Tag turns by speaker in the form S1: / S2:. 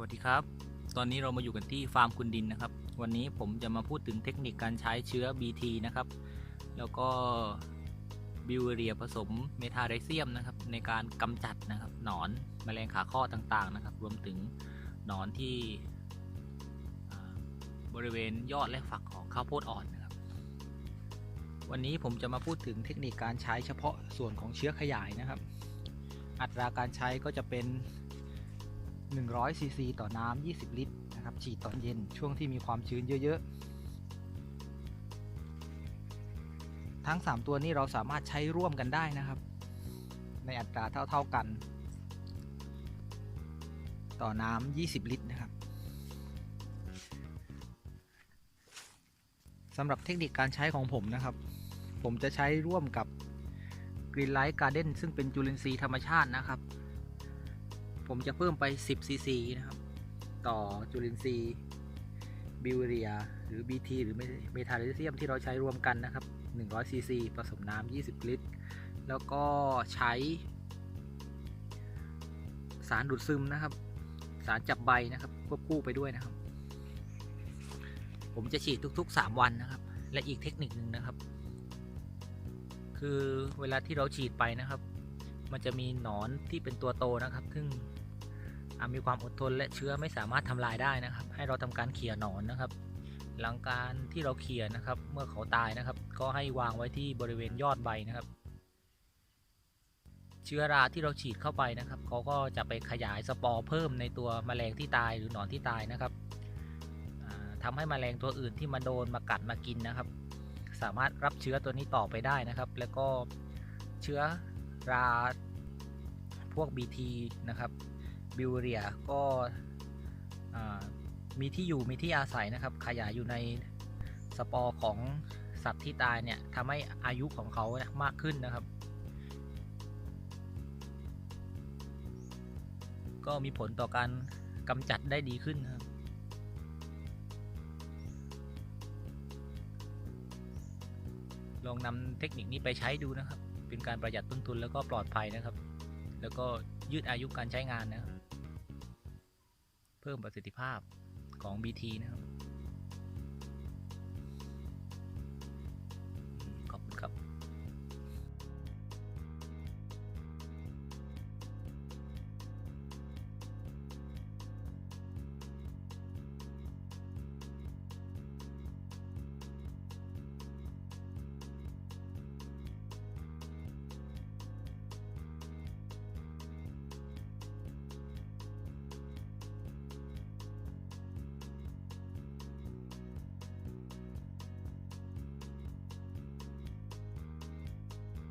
S1: วัสดีครับ ตอนนี้เรามาอยู่กันที่ฟาร์มคุณดินนะครับ วันนี้ผมจะมาพูดถึงเทคนิคการใช้เชื้อ BT นะครับ แล้วก็บิวเรียผสมเมทาไรเซียมนะครับ ในการกำจัดนะครับหนอนแมลงขาข้อต่างๆนะครับ รวมถึงหนอนที่บริเวณยอดและฝักของข้าวโพดอ่อนนะครับ วันนี้ผมจะมาพูดถึงเทคนิคการใช้เฉพาะส่วนของเชื้อขยายนะครับ อัตราการใช้ก็จะเป็น 100ซีซีต่อน้ำ20 ลิตรนะครับ ฉีดตอนเย็นช่วงที่มีความชื้นเยอะๆ ทั้ง 3 ตัวนี้เราสามารถใช้ร่วมกันได้นะครับ ในอัตราเท่า ๆกัน ต่อน้ำ20 ลิตรนะครับสำหรับเทคนิคการใช้ของผมนะครับ ผมจะใช้ร่วมกับ Green Light Garden ซึ่งเป็นจุลินทรีย์ธรรมชาตินะครับ ผมจะเพิ่มไป 10 ซีซีนะครับ ต่อจุลินทรีย์บิวเรีย หรือ BT หรือเมทาลิเซียมที่เราใช้รวมกันนะครับ 100 ซีซี ผสมน้ำ 20 ลิตร แล้วก็ใช้ สารดูดซึมนะครับ สารจับใบนะครับ ควบคู่ไปด้วยนะครับ ผมจะฉีดทุก ๆ 3 วันนะครับ และอีกเทคนิคหนึ่งนะครับ คือเวลาที่เราฉีดไปนะครับ มันจะมีหนอนที่เป็นตัวโตนะครับ ซึ่งมีความอดทนและเชื้อไม่สามารถทำลายได้นะครับ ให้เราทำการเขี่ยหนอนนะครับ หลังการที่เราเขี่ยนะครับ เมื่อเขาตายนะครับ ก็ให้วางไว้ที่บริเวณยอดใบนะครับ เชื้อราที่เราฉีดเข้าไปนะครับเขาก็จะไปขยายสปอร์เพิ่มในตัวแมลงที่ตายหรือหนอนที่ตายนะครับอ่าทำให้แมลงตัวอื่นที่มาโดนมากัดมากินนะครับ สามารถรับเชื้อตัวนี้ต่อไปได้นะครับ แล้วก็เชื้อ ราพวก BT นะครับบิวเรียก็มีที่อยู่มีที่อาศัยนะครับ ขยายอยู่ในสปอร์ของสัตว์ที่ตายเนี่ยทำให้อายุของเขาเนี่ยมากขึ้นนะครับ ก็มีผลต่อการกำจัดได้ดีขึ้นครับลองนำเทคนิคนี้ไปใช้ดูนะครับ เป็นการประหยัดต้นทุนแล้วก็ปลอดภัยนะครับ แล้วก็ยืดอายุการใช้งานนะครับ เพิ่มประสิทธิภาพของ BT นะครับ